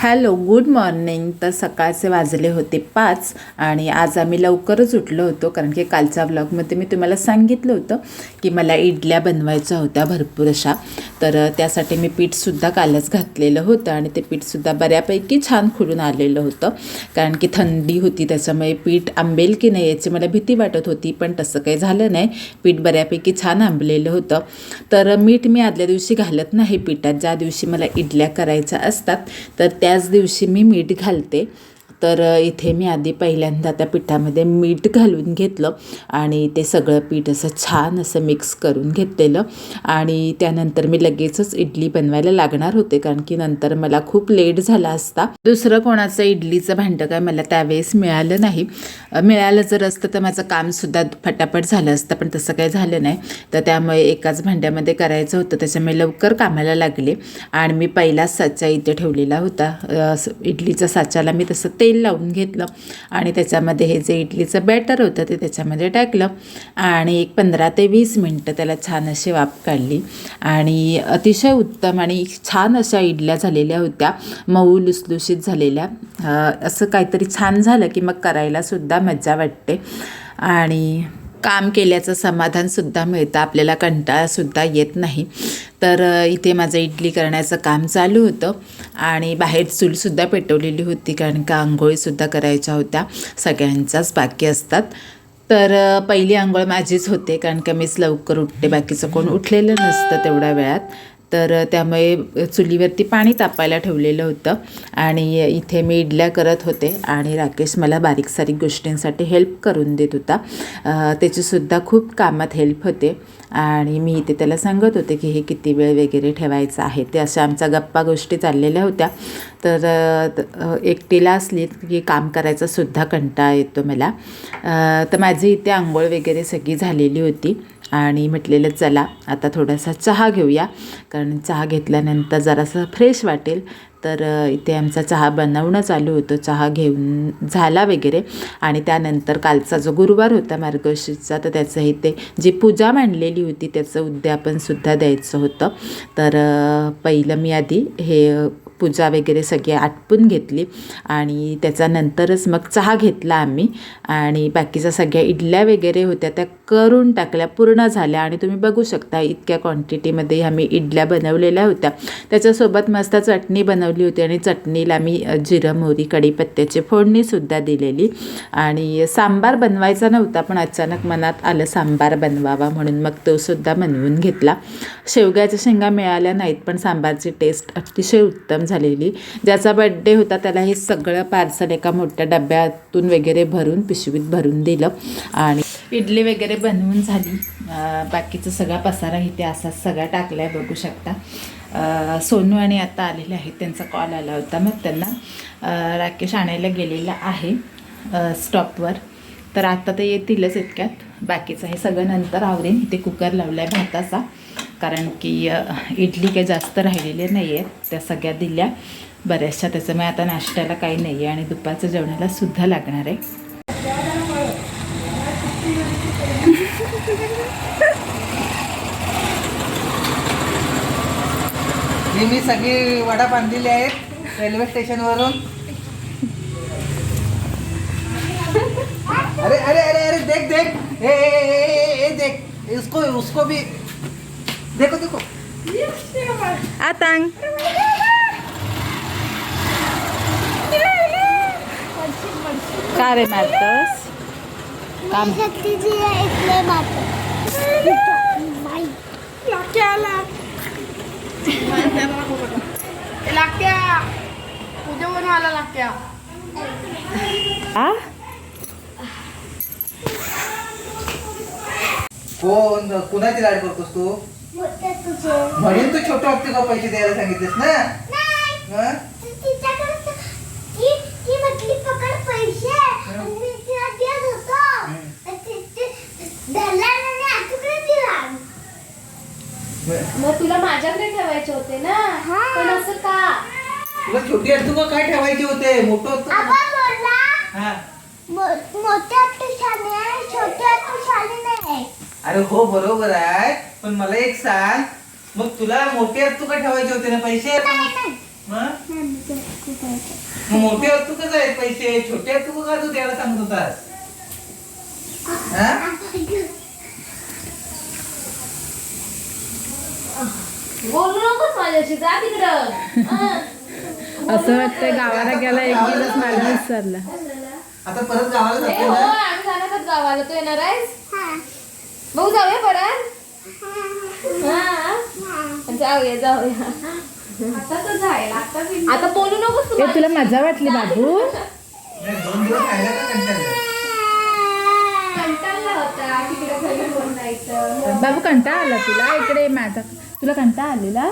Hello good morning. तर सकाळचे वाजले होते पाच आणि आज आम्ही लवकरच उठलो होतो कारण की कालच्या व्लॉगमध्ये मी तुम्हाला सांगितलं होतं की मला इडल्या बनवायच्या होत्या भरपूर अशा. तर त्यासाठी मी पीठसुद्धा कालच घातलेलं होतं आणि ते पीठसुद्धा बऱ्यापैकी छान खुलून आलेलं होतं. कारण की थंडी होती त्याच्यामुळे पीठ आंबेल की नाही याची मला भीती वाटत होती पण तसं काही झालं नाही. पीठ बऱ्यापैकी छान आंबलेलं होतं. तर मीठ मी आदल्या दिवशी घालत नाही पिठात. ज्या दिवशी मला इडल्या करायच्या असतात तर त्याच दिवशी मी मीठ घालते. तर इथे मी आधी पहिल्यांदा त्या पिठामध्ये मीठ घालून घेतलं आणि ते सगळं पीठ असं छान असं मिक्स करून घेतलेलं. आणि त्यानंतर मी लगेचच इडली बनवायला लागणार होते कारण की नंतर मला खूप लेट झाला असता. दुसरं कोणाचं इडलीचं भांडं काय मला त्यावेळेस मिळालं नाही. मिळालं जर असतं तर माझं कामसुद्धा फटाफट झालं असतं पण तसं काही झालं नाही. तर त्यामुळे एकाच भांड्यामध्ये करायचं होतं त्याच्यामुळे लवकर कामाला लागले. आणि मी पहिलाच साचा इथे ठेवलेला होता. इडलीचा साच्याला मी तसं ते तेल लावून घेतलं. आणि त्याच्यामध्ये हे जे इडलीचं बॅटर होतं ते त्याच्यामध्ये टाकलं. आणि एक पंधरा ते वीस मिनटं त्याला छान अशी वाफ काढली. आणि अतिशय उत्तम आणि छान अशा इडल्या झालेल्या होत्या. मऊ लुसलुशीत झालेल्या. असं काहीतरी छान झालं की मग करायलासुद्धा मजा वाटते. आणि काम केल्याचं समाधानसुद्धा मिळतं. आपल्याला कंटाळासुद्धा येत नाही. तर इथे माझं इडली करण्याचं काम चालू होतं आणि बाहेर चूलसुद्धा पेटवलेली होती कारण का आंघोळीसुद्धा करायच्या होत्या. सगळ्यांचाच बाकी असतात. तर पहिली आंघोळ माझीच होते कारण का मीच लवकर उठते. बाकीचं कोण उठलेलं नसतं तेवढ्या वेळात. तर त्यामुळे चुलीवरती पाणी तापायला ठेवलेलं होतं. आणि इथे मी इडल्या करत होते. आणि राकेश मला बारीक सारीक गोष्टींसाठी हेल्प करून देत होता. त्याचीसुद्धा खूप कामात हेल्प होते. आणि मी इथे त्याला सांगत होते की हे किती वेळ वगैरे ठेवायचं आहे. ते अशा आमच्या गप्पा गोष्टी चाललेल्या होत्या. तर एकटीला असली की काम करायचा सुद्धा कंटाळा येतो मला. तर माझी इथे आंघोळ वगैरे सगळी झालेली होती आणि म्हटलेलं चला आता थोडासा चहा घेऊया. कारण चहा घेतल्यानंतर जरासं फ्रेश वाटेल. तर इथे आमचा चहा बनवणं चालू होतं. चहा घेऊन झाला वगैरे. आणि त्यानंतर कालचा जो गुरुवार होता मार्गशीर्षचा तर त्याचं इथे जी पूजा मांडलेली होती त्याचं उद्यापनसुद्धा द्यायचं होतं. तर पहिलं मी आधी हे पूजा वगैरे सगळी आटपून घेतली आणि त्याच्यानंतरच मग चहा घेतला आम्ही. आणि बाकीच्या सगळ्या इडल्या वगैरे होत्या त्या करून टाकल्या पूर्ण झाल्या. आणि तुम्ही बघू शकता इतक्या क्वांटिटीमध्ये आम्ही इडल्या बनवलेल्या होत्या. त्याच्यासोबत मस्त चटणी बनवली होती आणि चटणीला मी जिरं मोहरी कढीपत्त्याची फोडणीसुद्धा दिलेली. आणि सांबार बनवायचा नव्हता पण अचानक मनात आलं सांबार बनवावा म्हणून. मग तोसुद्धा बनवून घेतला. शेवग्याच्या शेंगा मिळाल्या नाहीत पण सांबारची टेस्ट अतिशय उत्तम झालेली. ज्याचा बड्डे होता त्याला हे सगळं पार्सल एका मोठ्या डब्यातून वगैरे भरून पिशवीत भरून दिलं. आणि इडली वगैरे बनवून झाली. बाकीचा सगळा पसारा इथे असा सगळा टाकला आहे बघू शकता. सोनू आणि आता आलेले आहेत. त्यांचा कॉल आला होता. मग त्यांना राकेश आणायला गेलेला आहे स्टॉपवर तर आता ते येतीलच इतक्यात. बाकीचं हे सगळं नंतर आवरेन. इथे कुकर लावला आहे भाताचा. कारण की इडली काही जास्त राहिलेल्या नाही आहेत त्या सगळ्या दिल्या. बऱ्याचशा त्याच्यामुळे आता नाश्त्याला काही नाही आहे आणि दुपारच्या जेवणाला सुद्धा लागणार आहे. मी सगळी वडा बांधलेली आहेत रेल्वे स्टेशन वरून. अरे अरे अरे अरे देख देख. ए ए, ए, ए, ए, देख. इसको उसको भी देखो देखो आतांग का रे मारतस काम शक्तीची इथले मात्र लागत्या पूजा बनवायला लागत्या आ कोण कुणाची लाड करतोस तू मोठे तुझे म्हणून तू छोटे हप्ते पैसे द्यायला सांगितलेस ना? हं? मग तुला माझ्याकडे ठेवायचे होते ना? हा. पण असं का? तुला छोटी हट्टू का काय ठेवायचे होते? मोठं होतं बोलला. हा. मो- मोठे हत्तू शाली आहे छोटे हत्तू शाली नाही. अरे हो बरोबर आहे. पण मला एक सांग. मग तुला मोठे हत्तू का ठेवायचे होते ना पैसे. हं? पैसे मोठे वस्तू कसं आहेत पैसे? छोटे वस्तू का तू द्यायला सांगत होतास? हा? बोलू नकोस माझ्याशी जा तिकडं. हं. असं वाटतं गावाला गेला एक दिवस मला विसरला. आता परत गावाला ए हो आम्ही जाणार आहोत गावाला. तू येणार आहेस? हा बघू जाऊया परत. हा. जाऊया जाऊया. आता तर जायला आता आता बोलू नकोस तू ए तुला मजा वाटली बाबू? नाही, दोन दिवस राहिला का कंटाळला? कंटाळला होता तिकडे घरी कोण जायचं बाबू कंटाळा आला तुला? इकडे माझा. तुला कंटाळा आलेला?